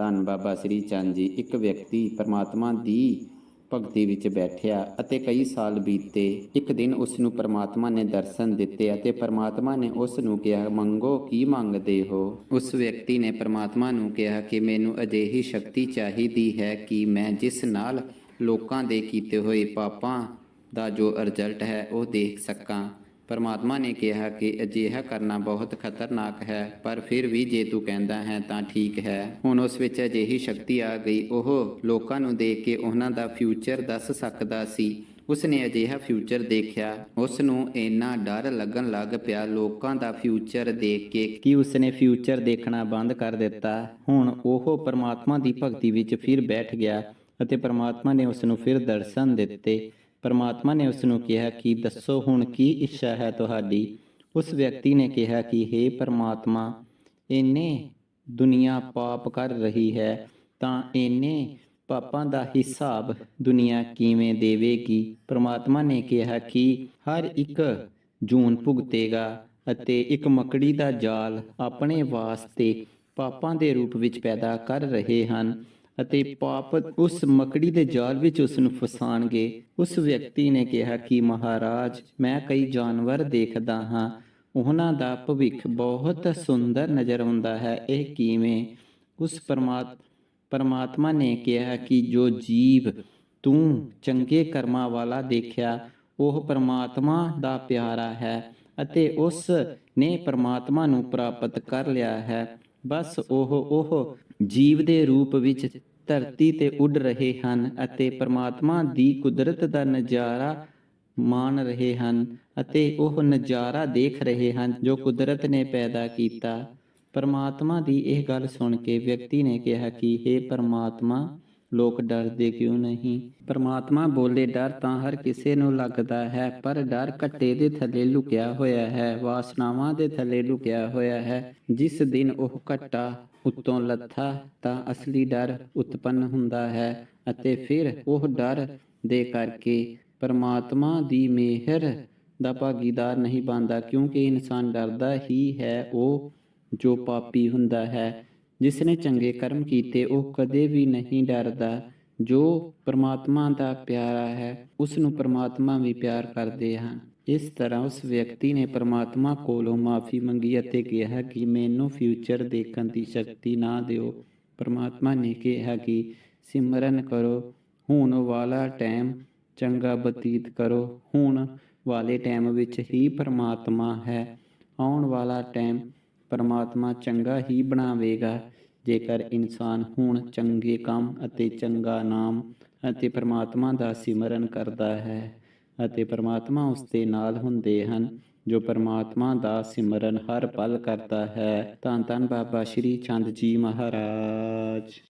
ਧੰਨ ਬਾਬਾ ਸ੍ਰੀ ਚੰਦ ਜੀ, ਇੱਕ ਵਿਅਕਤੀ ਪਰਮਾਤਮਾ ਦੀ ਭਗਤੀ ਵਿੱਚ ਬੈਠਿਆ ਅਤੇ ਕਈ ਸਾਲ ਬੀਤੇ, ਇੱਕ ਦਿਨ ਉਸ ਨੂੰ ਪਰਮਾਤਮਾ ਨੇ ਦਰਸ਼ਨ ਦਿੱਤੇ ਅਤੇ ਪਰਮਾਤਮਾ ਨੇ ਉਸ ਨੂੰ ਕਿਹਾ, ਮੰਗੋ, ਕੀ ਮੰਗਦੇ ਹੋ? ਉਸ ਵਿਅਕਤੀ ਨੇ ਪਰਮਾਤਮਾ ਨੂੰ ਕਿਹਾ ਕਿ ਮੈਨੂੰ ਅਜਿਹੀ ਸ਼ਕਤੀ ਚਾਹੀਦੀ ਹੈ ਕਿ ਮੈਂ ਜਿਸ ਨਾਲ ਲੋਕਾਂ ਦੇ ਕੀਤੇ ਹੋਏ ਪਾਪਾਂ ਦਾ ਜੋ ਰਿਜ਼ਲਟ ਹੈ ਉਹ ਦੇਖ ਸਕਾਂ। ਪਰਮਾਤਮਾ ਨੇ ਕਿਹਾ ਕਿ ਅਜਿਹਾ ਕਰਨਾ ਬਹੁਤ ਖਤਰਨਾਕ ਹੈ, ਪਰ ਫਿਰ ਵੀ ਜੇ ਤੂੰ ਕਹਿੰਦਾ ਹੈ ਤਾਂ ਠੀਕ ਹੈ। ਹੁਣ ਉਸ ਵਿੱਚ ਅਜਿਹੀ ਸ਼ਕਤੀ ਆ ਗਈ। ਉਹ ਲੋਕਾਂ ਨੂੰ ਦੇਖ ਕੇ ਉਹਨਾਂ ਦਾ ਫਿਊਚਰ ਦੱਸ ਸਕਦਾ ਸੀ। ਉਸ ਨੇ ਅਜਿਹਾ ਫਿਊਚਰ ਦੇਖਿਆ। ਉਸ ਨੂੰ ਇੰਨਾ ਡਰ ਲੱਗਣ ਲੱਗ ਪਿਆ ਲੋਕਾਂ ਦਾ ਫਿਊਚਰ ਦੇਖ ਕੇ ਕਿ ਉਸ ਨੇ ਫਿਊਚਰ ਦੇਖਣਾ ਬੰਦ ਕਰ ਦਿੱਤਾ। ਹੁਣ ਉਹ ਪਰਮਾਤਮਾ ਦੀ ਭਗਤੀ ਵਿੱਚ ਫਿਰ ਬੈਠ ਗਿਆ ਅਤੇ ਪਰਮਾਤਮਾ ਨੇ ਉਸ ਨੂੰ ਫਿਰ ਦਰਸ਼ਨ ਦਿੱਤੇ। ਪਰਮਾਤਮਾ ਨੇ ਉਸ ਨੂੰ ਕਿਹਾ ਕਿ ਦੱਸੋ ਹੁਣ ਕੀ ਇੱਛਾ ਹੈ ਤੁਹਾਡੀ? ਉਸ ਵਿਅਕਤੀ ਨੇ ਕਿਹਾ ਕਿ हे ਪਰਮਾਤਮਾ, ਇੰਨੇ ਦੁਨੀਆ ਪਾਪ ਕਰ ਰਹੀ ਹੈ, ਤਾਂ ਇੰਨੇ ਪਾਪਾਂ ਦਾ ਹਿਸਾਬ ਦੁਨੀਆ ਕਿਵੇਂ ਦੇਵੇਗੀ? ਪਰਮਾਤਮਾ ਨੇ ਕਿਹਾ ਕਿ ਹਰ ਇੱਕ ਜੂਨ ਭੁਗਤੇਗਾ ਅਤੇ ਇੱਕ ਮਕੜੀ ਦਾ ਜਾਲ ਆਪਣੇ ਵਾਸਤੇ ਪਾਪਾਂ ਦੇ ਰੂਪ ਵਿੱਚ ਪੈਦਾ ਕਰ ਰਹੇ ਹਨ। ਅਤੇ ਪਾਪ ਉਸ ਮਕੜੀ ਦੇ ਜਾਲ ਵਿੱਚ ਉਸ ਨੂੰ ਫਸਾਣਗੇ। ਉਸ ਵਿਅਕਤੀ ਨੇ ਕਿਹਾ ਕਿ, ਮਹਾਰਾਜ, ਮੈਂ ਕਈ ਜਾਨਵਰ ਦੇਖਦਾ ਹਾਂ। ਉਹਨਾਂ ਦਾ ਭਵਿੱਖ ਬਹੁਤ ਸੁੰਦਰ ਨਜ਼ਰ ਆਉਂਦਾ ਹੈ। ਇਹ ਕਿਵੇਂ? ਉਸ ਪਰਮਾਤ, ਪਰਮਾਤਮਾ ਨੇ ਕਿਹਾ ਕਿ, ਜੋ ਜੀਵ ਤੂੰ ਚੰਗੇ ਕਰਮਾਂ ਵਾਲਾ ਦੇਖਿਆ, ਉਹ ਪਰਮਾਤਮਾ ਦਾ ਪਿਆਰਾ ਹੈ ਅਤੇ ਉਸ ਨੇ ਪਰਮਾਤਮਾ ਨੂੰ ਪ੍ਰਾਪਤ ਕਰ ਲਿਆ ਹੈ। ਬਸ ਉਹ ਉਹ ਜੀਵ ਦੇ ਰੂਪ ਵਿੱਚ ਧਰਤੀ ਤੇ ਉੱਡ ਰਹੇ ਹਨ ਅਤੇ ਪਰਮਾਤਮਾ ਦੀ ਕੁਦਰਤ ਦਾ ਨਜ਼ਾਰਾ ਮਾਣ ਰਹੇ ਹਨ ਅਤੇ ਉਹ ਨਜ਼ਾਰਾ ਦੇਖ ਰਹੇ ਹਨ ਜੋ ਕੁਦਰਤ ਨੇ ਪੈਦਾ ਕੀਤਾ। ਪਰਮਾਤਮਾ ਦੀ ਇਹ ਗੱਲ ਸੁਣ ਕੇ ਵਿਅਕਤੀ ਨੇ ਕਿਹਾ ਕਿ हे ਪਰਮਾਤਮਾ, ਲੋਕ ਡਰਦੇ ਕਿਉਂ ਨਹੀਂ? ਪਰਮਾਤਮਾ ਬੋਲੇ, ਡਰ ਤਾਂ ਹਰ ਕਿਸੇ ਨੂੰ ਲੱਗਦਾ ਹੈ, ਪਰ ਡਰ ਘੱਟੇ ਦੇ ਥੱਲੇ ਲੁਕਿਆ ਹੋਇਆ ਹੈ, ਵਾਸਨਾਵਾਂ ਦੇ ਥੱਲੇ ਲੁਕਿਆ ਹੋਇਆ ਹੈ, ਜਿਸ ਦਿਨ ਉਹ ਘੱਟਾ ਉੱਤੋਂ ਲੱਥਾ ਤਾਂ ਅਸਲੀ ਡਰ ਉਤਪੰਨ ਹੁੰਦਾ ਹੈ ਅਤੇ ਫਿਰ ਉਹ ਡਰ ਦੇ ਕਰਕੇ ਪਰਮਾਤਮਾ ਦੀ ਮਿਹਰ ਦਾ ਭਾਗੀਦਾਰ ਨਹੀਂ ਬਣਦਾ, ਕਿਉਂਕਿ ਇਨਸਾਨ ਡਰਦਾ ਹੀ ਹੈ ਉਹ ਜੋ ਪਾਪੀ ਹੁੰਦਾ ਹੈ। ਜਿਸ ਨੇ ਚੰਗੇ ਕਰਮ ਕੀਤੇ, ਉਹ ਕਦੇ ਵੀ ਨਹੀਂ ਡਰਦਾ। ਜੋ ਪਰਮਾਤਮਾ ਦਾ ਪਿਆਰਾ ਹੈ ਉਸ ਨੂੰ ਪਰਮਾਤਮਾ ਵੀ ਪਿਆਰ ਕਰਦੇ ਹਨ। ਇਸ ਤਰ੍ਹਾਂ ਉਸ ਵਿਅਕਤੀ ਨੇ ਪਰਮਾਤਮਾ ਕੋਲੋਂ ਮਾਫੀ ਮੰਗੀ ਅਤੇ ਕਿਹਾ ਕਿ ਮੈਨੂੰ ਫਿਊਚਰ ਦੇਖਣ ਦੀ ਸ਼ਕਤੀ ਨਾ ਦਿਓ। ਪਰਮਾਤਮਾ ਨੇ ਕਿਹਾ ਕਿ ਸਿਮਰਨ ਕਰੋ, ਹੁਣ ਵਾਲਾ ਟਾਈਮ ਚੰਗਾ ਬਤੀਤ ਕਰੋ। ਹੁਣ ਵਾਲੇ ਟਾਈਮ ਵਿੱਚ ਹੀ ਪਰਮਾਤਮਾ ਹੈ। ਆਉਣ ਵਾਲਾ ਟਾਈਮ ਪਰਮਾਤਮਾ ਚੰਗਾ ਹੀ ਬਣਾਵੇਗਾ। ਜੇਕਰ ਇਨਸਾਨ ਹੁਣ ਚੰਗੇ ਕੰਮ ਅਤੇ ਚੰਗਾ ਨਾਮ ਅਤੇ ਪਰਮਾਤਮਾ ਦਾ ਸਿਮਰਨ ਕਰਦਾ ਹੈ ਅਤੇ ਪਰਮਾਤਮਾ ਉਸ ਦੇ ਨਾਲ ਹੁੰਦੇ ਹਨ, ਜੋ ਪਰਮਾਤਮਾ ਦਾ ਸਿਮਰਨ ਹਰ ਪਲ ਕਰਦਾ ਹੈ। ਧੰਨ ਧੰਨ ਬਾਬਾ ਸ਼੍ਰੀ ਚੰਦ ਜੀ ਮਹਾਰਾਜ।